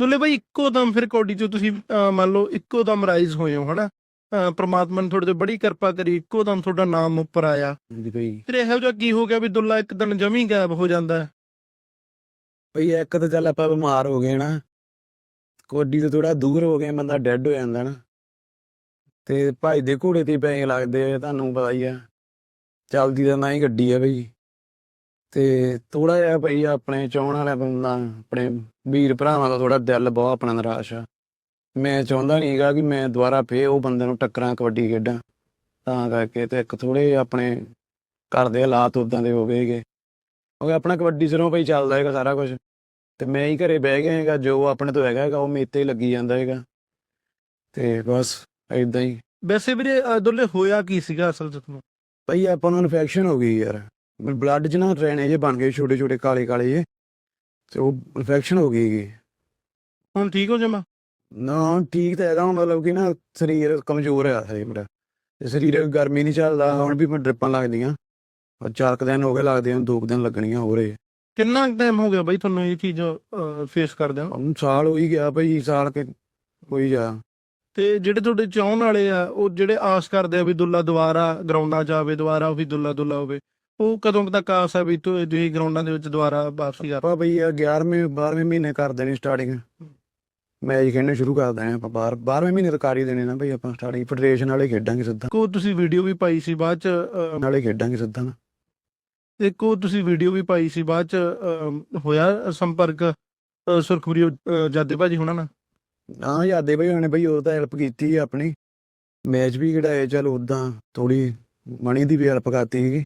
ਦੁੱਲੇ ਬਾਈ ਇੱਕੋ ਦਮ ਫਿਰ ਕੌਡੀ ਚੋਂ ਤੁਸੀਂ ਮੰਨ ਲਓ ਇੱਕੋ ਦਮ ਰਾਈਜ਼ ਹੋਏ ਹੋ ਹਨਾ? ਪ੍ਰਮਾਤਮਾ ਨੇ ਤੁਹਾਡੇ ਤੇ ਬੜੀ ਕਿਰਪਾ ਕਰੀ ਇੱਕੋ ਦਮ ਤੁਹਾਡਾ ਨਾਮ ਉੱਪਰ ਆਇਆ। ਬਈ। ਫਿਰ ਇਹੋ ਜਿਹਾ ਕੀ ਹੋ ਗਿਆ ਵੀ ਦੁੱਲਾ ਇੱਕ ਦਿਨ ਜਮੀ ਗਾਇਬ ਹੋ ਜਾਂਦਾ? ਹੈ ਬਈ ਇੱਕ ਤਾਂ ਚੱਲ ਆਪਾਂ ਬਿਮਾਰ ਹੋ ਗਏ ਨਾ। ਕੋਡੀ ਤੋਂ ਥੋੜਾ ਦੂਰ ਹੋ ਗਏ ਬੰਦਾ ਡੈੱਡ ਹੋ ਜਾਂਦਾ ਨਾ। ਤੇ ਭਾਈ ਦੇ ਘੋੜੇ ਤੇ ਪੈਸੇ ਲੱਗਦੇ ਆ ਤੁਹਾਨੂੰ ਪਤਾ ਹੀ ਆ। ਚੱਲਦੀ ਤਾਂ ਨਾ ਹੀ ਗੱਡੀ ਆ ਬਈ। ਤੇ ਥੋੜਾ ਜਿਹਾ ਬਈ ਆਪਣੇ ਚਾਹਣ ਵਾਲਾ ਬੰਦਾ ਆਪਣੇ ਵੀਰ ਭਰਾਵਾਂ ਦਾ ਥੋੜਾ ਦਿਲ ਬਹੁਤ ਆਪਣਾ ਨਿਰਾਸ਼ ਆ। ਮੈਂ ਚਾਹੁੰਦਾ ਨਹੀਂ ਹੈਗਾ ਕਿ ਮੈਂ ਦੁਬਾਰਾ ਫੇਰ ਉਹ ਬੰਦੇ ਨੂੰ ਟੱਕਰਾਂ ਕਬੱਡੀ ਖੇਡਾਂ। ਤਾਂ ਕਰਕੇ ਤੇ ਇੱਕ ਥੋੜੇ ਆਪਣੇ ਘਰ ਦੇ ਹਾਲਾਤ ਉਦਾਂ ਦੇ ਹੋ ਗਏਗੇ ਕਿਉਂਕਿ ਆਪਣਾ ਕਬੱਡੀ ਸਿਰੋਂ ਬਈ ਚੱਲਦਾ ਹੈਗਾ ਸਾਰਾ ਕੁਝ ਤੇ ਮੈਂ ਹੀ ਘਰੇ ਬਹਿ ਗਿਆ ਹੈਗਾ ਜੋ ਆਪਣੇ ਤੋਂ ਹੈਗਾ ਹੈਗਾ ਉਹ ਮੇਰੇ ਤੇ ਹੀ ਲੱਗੀ ਜਾਂਦਾ ਹੈਗਾ। ਤੇ ਬਸ ਏਦਾਂ ਹੀ। ਵੈਸੇ ਵੀਰੇ ਦੁੱਲੇ ਹੋਇਆ ਕੀ ਸੀਗਾ ਅਸਲ ਚ ਤੁਹਾਨੂੰ? ਭਈ ਆਪਾਂ ਨੂੰ ਇਨਫੈਕਸ਼ਨ ਹੋ ਗਈ ਯਾਰ। ਬਲੱਡ 'ਚ ਨਾ ਰੈਣੇ ਜੇ ਬਣ ਗਏ ਛੋਟੇ ਛੋਟੇ ਕਾਲੇ ਕਾਲੇ ਜੇ ਤੇ ਉਹ ਇਨਫੈਕਸ਼ਨ ਹੋ ਗਈ ਹੈਗੀ। ਹੁਣ ਠੀਕ ਹੋ ਜਾਵਾਂ ਨਾ ਠੀਕ ਤਾਂ ਹੈਗਾ ਮਤਲਬ ਕਿ ਨਾ ਸਰੀਰ ਕਮਜ਼ੋਰ ਆ ਸਰੀਰ ਮੇਰਾ। ਤੇ ਸਰੀਰ ਗਰਮੀ ਨਹੀਂ ਚੱਲਦਾ ਹੁਣ ਵੀ ਮੈਂ ਡ੍ਰਿਪਾਂ ਲੱਗਦੀਆਂ। ਔਰ ਚਾਰ ਕੁ ਦਿਨ ਹੋ ਗਏ ਲੱਗਦੇ ਆ ਦੋ ਕੁ ਦਿਨ ਲੱਗਣੀਆਂ ਹੋ ਰਹੇ ਕਿੰਨਾ ਟਾਈਮ ਹੋ ਗਿਆ ਬਾਈ ਤੁਹਾਨੂੰ ਇਹ ਚੀਜ਼ ਫੇਸ ਕਰਦੇ ਹੋ ਹੁਣ ਸਾਲ ਹੋ ਹੀ ਗਿਆ ਭਈ ਸਾਲ ਕੇ ਕੋਈ ਜਾ। ਤੇ ਜਿਹੜੇ ਤੁਹਾਡੇ ਚਾਹਣ ਵਾਲੇ ਆ ਉਹ ਜਿਹੜੇ ਆਸ ਕਰਦੇ ਆ ਵੀ ਦੁੱਲਾ ਦੁਬਾਰਾ ਗਰਾਊਂਡਾਂ 'ਚ ਆਵੇ ਦੁਬਾਰਾ ਉਹ ਵੀ ਦੁੱਲਾ ਦੁੱਲਾ ਹੋਵੇ ਉਹ ਕਦੋਂ ਕੁ ਤੱਕ ਆਸ ਹੈ ਵੀ ਤੁ- ਤੁਸੀਂ ਗਰਾਊਂਡਾਂ ਦੇ ਵਿੱਚ ਦੁਬਾਰਾ ਵਾਪਸੀ ਕਰ ਆਪਾਂ ਬਈ 11ਵੇਂ 12ਵੇਂ ਮਹੀਨੇ ਕਰ ਦੇਣੀ ਸਟਾਰਟਿੰਗ ਮੈਚ ਖੇਡਣੇ ਸ਼ੁਰੂ ਕਰ ਦੇਣੇ ਆਪਾਂ ਬਾਹਰ 12ਵੇਂ ਮਹੀਨੇ ਤੋਂ ਕਰ ਹੀ ਦੇਣੇ ਨਾ ਬਈ ਆਪਾਂ ਸਟਾਰਟਿੰਗ ਫੈਡਰੇਸ਼ਨ ਵਾਲੇ ਖੇਡਾਂਗੇ ਸਿੱਧਾ। ਕੋ ਤੁਸੀਂ ਵੀਡੀਓ ਵੀ ਪਾਈ ਸੀ ਬਾਅਦ ਚ ਨਾਲੇ ਖੇਡਾਂਗੇ ਸਿੱਧਾ ਨਾ। ਇੱਕ ਉਹ ਤੁਸੀਂ ਵੀਡੀਓ ਵੀ ਪਾਈ ਸੀ ਬਾਅਦ ਚ ਹੋਇਆ ਸੰਪਰਕ ਸੁਰਖਪੁਰੀ ਅਹ, ਜਾਦੇ ਭਾਜੀ ਹੁਣਾਂ ਨਾਲ? ਹਾਂ ਯਾਦੇ ਬਈ ਉਹਨੇ ਬਈ ਉਹ ਤਾਂ ਹੈਲਪ ਕੀਤੀ ਆ ਆਪਣੀ। ਮੈਚ ਵੀ ਖਿਡਾਏ ਚਲ ਉਦਾਂ ਥੋੜੀ ਮਣੀ ਦੀ ਵੀ ਹੈਲਪ ਕਰਤੀ ਸੀਗੀ।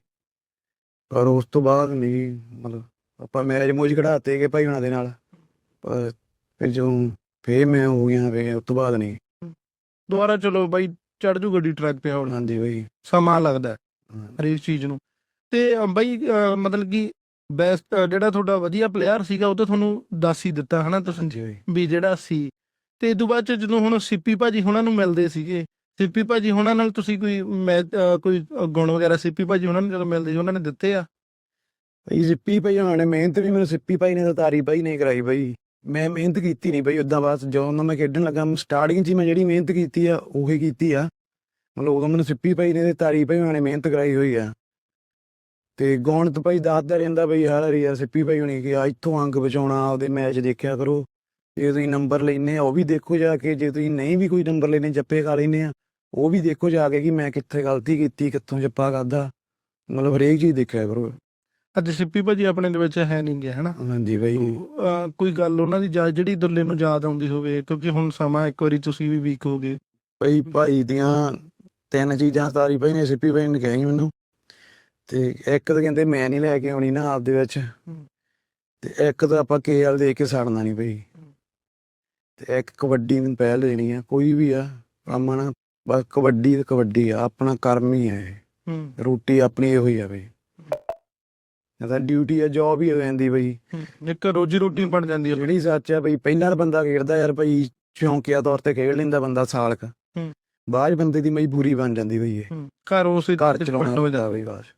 ਪਰ ਉਸ ਤੋਂ ਬਾਅਦ ਨਹੀਂ ਮਤਲਬ ਆਪਾਂ ਮੈਚ ਮੂਜ ਖੜਾਤੇ ਗਏ ਭਾਈ ਉਹਨਾਂ ਦੇ ਨਾਲ। ਪਰ ਫਿਰ ਜੋ ਫੇਰ ਮੈਂ ਹੋ ਗਿਆ ਫੇਰ ਉਸ ਤੋਂ ਬਾਅਦ ਨਹੀਂ। ਦੁਬਾਰਾ ਚਲੋ ਬਾਈ ਚੜ ਜੂ ਗੱਡੀ ਟਰੈਕ ਤੇ ਹੁਣ। ਹਾਂਜੀ ਬਈ। ਸਮਾਂ ਲੱਗਦਾ ਹੈ ਹਾਂ। ਹਰੇਕ ਚੀਜ਼ ਨੂੰ। ਤੇ ਅਹ, ਬਾਈ ਮਤਲਬ ਕਿ ਬੈਸਟ ਜਿਹੜਾ ਤੁਹਾਡਾ ਵਧੀਆ ਪਲੇਅਰ ਸੀਗਾ ਉਹ ਤਾਂ ਤੁਹਾਨੂੰ ਦੱਸ ਹੀ ਦਿੱਤਾ ਹਨਾ ਤੁਸੀਂ? ਹਾਂਜੀ ਬਈ। ਵੀ ਜਿਹੜਾ ਸੀ। ਤੇ ਇਹ ਤੋਂ ਬਾਅਦ ਚ ਜਦੋਂ ਹੁਣ ਸਿੱਪੀ ਭਾਜੀ ਹੁਣਾਂ ਨੂੰ ਮਿਲਦੇ ਸੀਗੇ ਸਿੱਪੀ ਭਾਜੀ ਹੁਣਾਂ ਨਾਲ ਤੁਸੀਂ ਕੋਈ ਮੈਚ ਕੋਈ ਗੁਣ ਵਗੈਰਾ ਸਿੱਪੀ ਭਾਜੀ ਹੁਣਾਂ ਨੂੰ ਜਦੋਂ ਮਿਲਦੇ ਸੀ, ਉਹਨਾਂ ਨੇ ਦਿੱਤੇ ਆ? ਭਾਈ ਸਿੱਪੀ ਭਾਈ ਹੋਣਾ ਨੇ ਮਿਹਨਤ ਵੀ, ਮੈਨੂੰ ਸਿੱਪੀ ਭਾਈ ਨੇ ਤਾਰੀ ਭਾਈ ਨੇ ਕਰਾਈ ਭਾਈ ਮੈਂ ਮਿਹਨਤ ਕੀਤੀ ਨਹੀਂ ਭਾਈ ਉਦਾਂ ਬਸ ਜਦੋਂ ਮੈਂ ਖੇਡਣ ਲੱਗਾ ਸਟਾਰਟਿੰਗ 'ਚ ਮੈਂ ਜਿਹੜੀ ਮਿਹਨਤ ਕੀਤੀ ਆ, ਉਹੀ ਕੀਤੀ ਆ। ਮਤਲਬ ਉਦੋਂ ਮੈਨੂੰ ਸਿੱਪੀ ਭਾਈ ਨੇ ਤੇ ਤਾਰੀ ਭਾਈ ਹੋਣਾ ਨੇ ਮਿਹਨਤ ਕਰਾਈ ਹੋਈ ਆ। ਤੇ ਗੌਣ ਤਾਂ ਭਾਈ ਦੱਸਦਾ ਰਹਿੰਦਾ ਭਾਈ ਹਰ ਵਾਰੀ ਯਾਰ ਸਿੱਪੀ ਭਾਈ ਹੋਣੀ ਕਿ ਆ ਇੱਥੋਂ ਅੰਕ ਬਚਾਉਣਾ, ਉਹਦੇ ਮੈਚ ਦੇਖਿਆ ਕਰੋ। ਜੇ ਤੁਸੀਂ ਨੰਬਰ ਲੈਨੇ ਆ, ਉਹ ਵੀ ਦੇਖੋ ਜਾ ਕੇ, ਜੇ ਤੁਸੀਂ ਨਹੀਂ ਵੀ ਕੋਈ ਨੰਬਰ ਲੈਨੇ ਜੱਪੇ ਕਰ ਲੈਨੇ ਆ। ਉਹ ਵੀ ਦੇਖੋ ਜਾ ਕੇ ਕਿ ਮੈਂ ਕਿੱਥੇ ਗਲਤੀ ਕੀਤੀ ਕਿੱਥੋਂ ਜੱਪਾ ਕਰਦਾ ਮਤਲਬ ਹਰੇਕ ਚੀਜ਼ ਦੇਖਿਆ ਕਰੋ। ਅੱਜ ਸਿੱਪੀ ਭਾਜੀ ਆਪਣੇ ਦੇ ਵਿੱਚ ਹੈ ਨਹੀਂ ਗਿਆ ਹਨਾ? ਹਾਂਜੀ ਅਹ ਕੋਈ ਗੱਲ ਉਹਨਾਂ ਦੀ ਯਾਦ ਜਿਹੜੀ ਦੁੱਲੇ ਨੂੰ ਯਾਦ ਆਉਂਦੀ ਹੋਵੇ ਕਿਉਂਕਿ ਹੁਣ ਸਮਾਂ ਇੱਕ ਵਾਰੀ ਤੁਸੀਂ ਵੀ ਵੀਕ ਹੋ ਗਏ। ਭਾਈ ਭਾਈ ਦੀਆਂ ਤਿੰਨ ਚੀਜ਼ਾਂ ਸਾਰੀ ਭਾਈ ਨੇ ਸਿੱਪੀ ਭਾਈ ਨੇ ਕਹੀ ਮੈਨੂੰ। ਤੇ ਇੱਕ ਤਾਂ ਕਹਿੰਦੇ ਮੈਂ ਨਹੀਂ ਲੈ ਕੇ ਆਉਣੀ ਨਾ ਆਪ ਦੇ ਵਿੱਚ ਤੇ ਇੱਕ ਤਾਂ ਆਪਾਂ ਕੇਐਲ ਦੇ ਕੇ ਸੜਨਾ ਨਹੀਂ ਭਾਈ। ਤੇ ਇੱਕ ਕਬੱਡੀ ਨੂੰ ਪਹਿਲ ਦੇਣੀ ਆ ਕੋਈ ਵੀ ਆ ਕੰਮ ਨਾ ਬਸ ਕਬੱਡੀ ਤੇ ਕਬੱਡੀ ਆ ਆਪਣਾ ਕਰਮ ਹੀ ਹੈ। ਹੂੰ ਰੋਟੀ ਆਪਣੀ ਇਹੋ ਹੀ ਆ ਤਾਂ ਡਿਊਟੀ ਆ ਜੌਬ ਹੀ ਹੋ ਜਾਂਦੀ ਹੂੰ। ਇੱਕ ਰੋਜੀ ਰੋਟੀ ਬਣ ਜਾਂਦੀ ਹੈ ਜਿਹੜੀ ਸੱਚ ਆ ਬਈ ਪਹਿਲਾਂ ਤਾਂ ਬੰਦਾ ਖੇਡਦਾ ਯਾਰ ਭਾਈ ਸ਼ੌਂਕੀਆ ਤੌਰ ਤੇ ਖੇਡ ਲੈਂਦਾ ਬੰਦਾ ਸਾਲ ਕ ਹੂੰ। ਬਾਅਦ 'ਚ ਬੰਦੇ ਦੀ ਮਜਬੂਰੀ ਬਣ ਜਾਂਦੀ ਬਈ ਇਹ। ਘਰ ਉਸੇ ਘਰ ਚਲਾਉਣਾ ਹੋ ਹੁੰਦਾ ਬਈ ਬਸ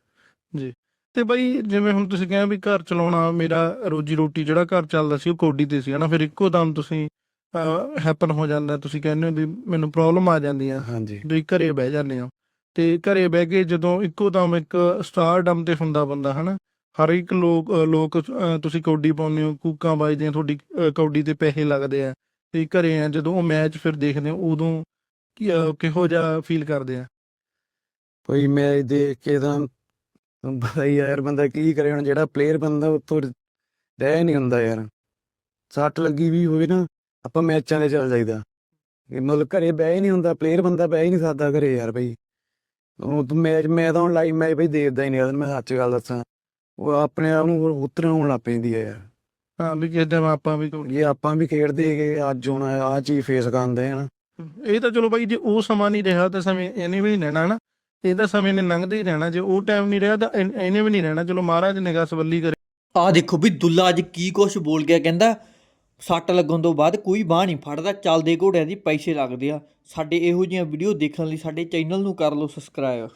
ਤੇ ਬਾਈ ਜਿਵੇਂ ਹੁਣ ਤੁਸੀਂ ਕਹਿੰਦੇ ਵੀ ਘਰ ਚਲਾਉਣਾ ਮੇਰਾ ਰੋਜੀ ਰੋਟੀ ਜਿਹੜਾ ਘਰ ਚੱਲਦਾ ਸੀ ਉਹ ਕੋਡੀ ਤੇ ਸੀ ਹਨਾ ਫਿਰ ਇੱਕੋ ਦਮ ਤੁਸੀਂ ਹੈਪਨ ਹੋ ਜਾਂਦਾ ਤੁਸੀਂ ਕਹਿੰਦੇ ਹੋ ਵੀ ਮੈਨੂੰ ਪ੍ਰੋਬਲਮ ਆ ਜਾਂਦੀ ਆ ਹਾਂਜੀ। ਤੁਸੀਂ ਘਰੇ ਬਹਿ ਜਾਂਦੇ ਹੋ। ਤੇ ਘਰੇ ਬਹਿ ਕੇ ਜਦੋਂ ਇੱਕੋ ਦਮ ਇੱਕ ਸਟਾਰਡਮ ਤੇ ਹੁੰਦਾ ਬੰਦਾ ਹਨਾ? ਹਰ ਇੱਕ ਲੋਕ ਲੋਕ ਤੁਸੀਂ ਕੌਡੀ ਪਾਉਂਦੇ ਹੋ ਕੂਕਾਂ ਵੱਜਦੇ ਆ ਤੁਹਾਡੀ ਕੌਡੀ ਤੇ ਪੈਸੇ ਲੱਗਦੇ ਆ। ਤੇ ਘਰੇ ਆ ਜਦੋਂ ਉਹ ਮੈਚ ਫਿਰ ਦੇਖਦੇ ਹੋ ਉਦੋਂ ਕਿਹੋ ਜਿਹਾ ਫੀਲ ਕਰਦੇ ਆ? ਭਾਈ ਮੈਂ ਦੇਖ ਕੇ ਤਾਂ ਪਤਾ ਹੀ ਯਾਰ ਬੰਦਾ ਕੀ ਕਰੇ ਹੁਣ ਜਿਹੜਾ ਪਲੇਅਰ ਬੰਦਾ ਉੱਥੋਂ ਰਹਿ ਨਹੀਂ ਹੁੰਦਾ ਯਾਰ। ਸੱਟ ਲੱਗੀ ਵੀ ਹੋਵੇ ਨਾ ਆਪਾਂ ਮੈਚਾਂ ਦੇ ਚੱਲ ਜਾਈਦਾ। ਇਹ ਮਤਲਬ ਘਰੇ ਬਹਿ ਹੀ ਨਹੀਂ ਹੁੰਦਾ ਪਲੇਅਰ ਬੰਦਾ ਬਹਿ ਹੀ ਨਹੀਂ ਸਕਦਾ ਘਰੇ ਯਾਰ ਬਈ। ਉਹ ਤਾਂ ਮੈਚ ਮੈਂ ਤਾਂ ਹੁਣ ਲਾਈਵ ਮੈਚ ਬਈ ਦੇਖਦਾ ਹੀ ਨਹੀਂ ਯਾਰ ਮੈਂ ਸੱਚ ਗੱਲ ਦੱਸਾਂ। ਉਹ ਆਪਣੇ ਆਪ ਨੂੰ ਉਤਰਨ ਹੋਣ ਲੱਗ ਪੈਂਦੀ ਹੈ ਯਾਰ। ਹਾਂ ਵੀ ਕਿਤੇ ਆਪਾਂ ਵੀ ਜੇ ਆਪਾਂ ਵੀ ਖੇਡਦੇ ਹੈਗੇ ਅੱਜ ਹੁਣ ਆ ਚੀਜ਼ ਫੇਸ ਕਰਦੇ ਆ ਨਾ। ਇਹ ਤਾਂ ਚਲੋ ਬਾਈ ਜੇ ਉਹ ਸਮਾਂ ਨਹੀਂ ਰਿਹਾ ਤਾਂ ਸਮੇਂ ਇਹਨੇ ਵੀ ਨਹੀਂ ਰਹਿਣਾ ਨਾ। ਇਹ ਤਾਂ ਸਮੇਂ ਨੇ ਲੰਘਦੇ ਹੀ ਰਹਿਣਾ। ਜੇ ਉਹ ਟਾਈਮ ਨਹੀਂ ਰਿਹਾ ਤਾਂ ਇਹਨੇ ਵੀ ਨਹੀਂ ਰਹਿਣਾ। ਚਲੋ ਮਹਾਰਾਜ ਨਿਗਾਹ ਸਵੱਲੀ ਕਰੇ। ਆ ਦੇਖੋ ਵੀ ਦੁੱਲਾ ਅੱਜ ਕੀ ਕੁਛ ਬੋਲ ਗਿਆ ਕਹਿੰਦਾ ਸੱਟ ਲੱਗਣ ਤੋਂ ਬਾਅਦ ਕੋਈ ਬਾਹ ਨਹੀਂ ਫੜਦਾ, ਚੱਲਦੇ ਘੋੜਿਆਂ ਦੀ ਪੈਸੇ ਲੱਗਦੇ ਆ। ਸਾਡੇ ਇਹੋ ਜਿਹੀਆਂ ਵੀਡੀਓ ਦੇਖਣ ਲਈ ਸਾਡੇ ਚੈਨਲ ਨੂੰ ਕਰ ਲਓ ਸਬਸਕ੍ਰਾਈਬ